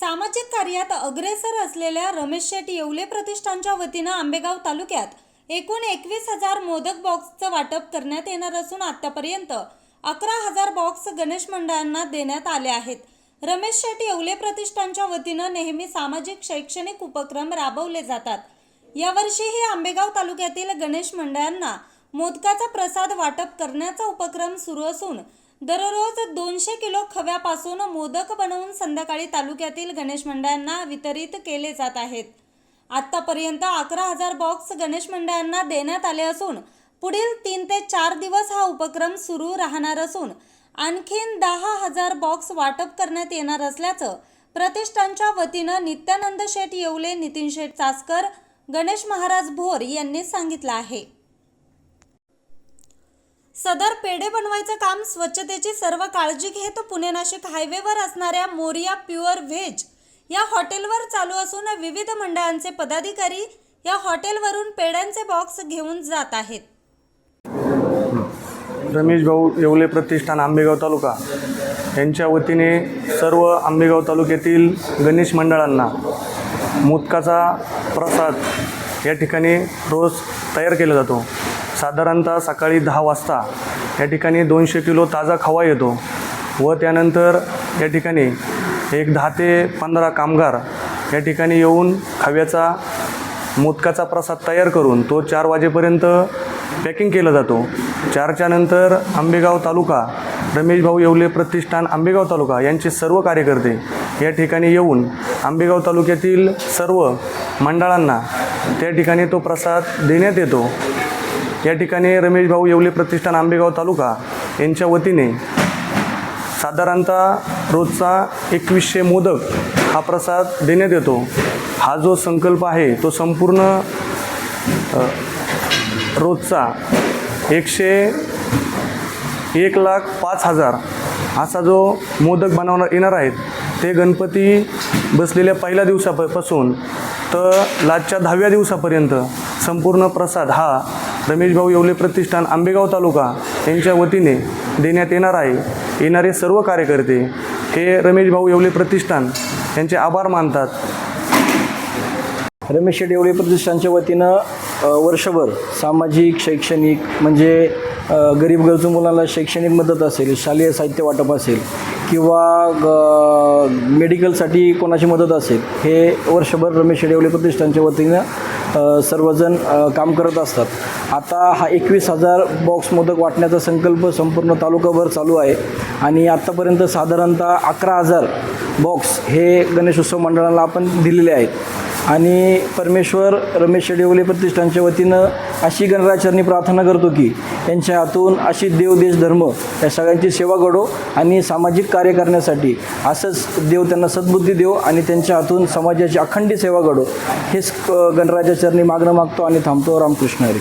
सामाजिक कार्यात अग्रेसर असलेल्या रमेश शेट येवले प्रतिष्ठानच्या वतीनं आंबेगाव तालुक्यात एकूण एकवीस हजार मोदक बॉक्सचं वाटप करण्यात येणार असून आतापर्यंत अकरा हजार बॉक्स गणेश मंडळांना देण्यात आले आहेत. रमेश शेट येवले प्रतिष्ठानच्या वतीनं नेहमी सामाजिक शैक्षणिक उपक्रम राबवले जातात. यावर्षीही आंबेगाव तालुक्यातील गणेश मंडळांना मोदकाचा प्रसाद वाटप करण्याचा उपक्रम सुरू असून दररोज दोनशे किलो खव्यापासून मोदक बनवून संध्याकाळी तालुक्यातील गणेश मंडळांना वितरित केले जात आहेत. आतापर्यंत अकरा हजार बॉक्स गणेश मंडळांना देण्यात आले असून पुढील तीन ते चार दिवस हा उपक्रम सुरू राहणार असून आणखीन दहा हजार बॉक्स वाटप करण्यात येणार असल्याचं प्रतिष्ठानच्या वतीनं नित्यानंद शेठ येवले नितीन शेठ चासकर गणेश महाराज भोर यांनी सांगितलं आहे. सदर पेढे बनवायचं काम स्वच्छतेची सर्व काळजी घेत पुणे नाशिक हायवेवर असणाऱ्या मोरिया प्युअर व्हेज या हॉटेलवर चालू असून विविध मंडळांचे पदाधिकारी या हॉटेलवरून पेढ्यांचे बॉक्स घेऊन जात आहेत. रमेश भाऊ येवले प्रतिष्ठान आंबेगाव तालुका. यांच्या वतीने सर्व आंबेगाव तालुक्यातील गणेश मंडळांना मोदकाचा प्रसाद या ठिकाणी रोज तयार केला जातो. साधारणतः सकाळी दहा वाजता या ठिकाणी दोनशे किलो ताजा खवा येतो व त्यानंतर या ठिकाणी एक दहा ते पंधरा कामगार या ठिकाणी येऊन खव्याचा मोदकाचा प्रसाद तयार करून तो चार वाजेपर्यंत पॅकिंग केला जातो. चारच्या नंतर आंबेगाव तालुका रमेश भाऊ येवले प्रतिष्ठान आंबेगाव तालुका यांचे सर्व कार्यकर्ते या ठिकाणी येऊन आंबेगाव तालुक्यातील सर्व मंडळांना त्या ठिकाणी तो प्रसाद देण्यात येतो. या ठिकाणी रमेश भाऊ येवले प्रतिष्ठान आंबेगाव तालुका यांच्या वतीने साधारणतः रोजचा एकवीसशे मोदक हा प्रसाद देण्यात येतो. हा जो संकल्प आहे तो संपूर्ण रोजचा एकशे एक लाख पाच हजार असा जो मोदक बनवणार येणार आहेत ते गणपती बसलेल्या पहिल्या दिवसापासून तर लाजच्या दहाव्या दिवसापर्यंत संपूर्ण प्रसाद हा रमेश भाऊ येवले प्रतिष्ठान आंबेगाव तालुका यांच्या वतीने देण्यात येणार आहे. येणारे सर्व कार्यकर्ते हे रमेश भाऊ येवले प्रतिष्ठान यांचे आभार मानतात. रमेश येवले प्रतिष्ठानच्या वतीनं वर्षभर सामाजिक शैक्षणिक म्हणजे गरीब गरजू मुलांना शैक्षणिक मदत असेल शालेय साहित्य वाटप असेल किंवा ग- मेडिकलसाठी कोणाची मदत असेल हे वर्षभर रमेश येवले प्रतिष्ठानच्या वतीनं सर्वजण काम करत असतात. आता हा एकवीस हजार बॉक्स मोदक वाटण्याचा संकल्प संपूर्ण तालुकाभर चालू आहे. आणि आत्तापर्यंत साधारणतः अकरा हजार बॉक्स हे गणेशोत्सव मंडळाला आपण दिलेले आहेत. आणि परमेश्वर रमेश शेडेवले प्रतिष्ठानच्या वतीनं अशी गणराचरणी प्रार्थना करतो की यांच्या हातून अशी देव देश धर्म या सगळ्यांची सेवा घडो आणि सामाजिक कार्य करण्यासाठी असंच देव त्यांना सद्बुद्धी देव आणि त्यांच्या हातून समाजाची अखंडी सेवा घडो. हेच गणराजाचरणी मागणं मागतो आणि थांबतो रामकृष्ण हरी.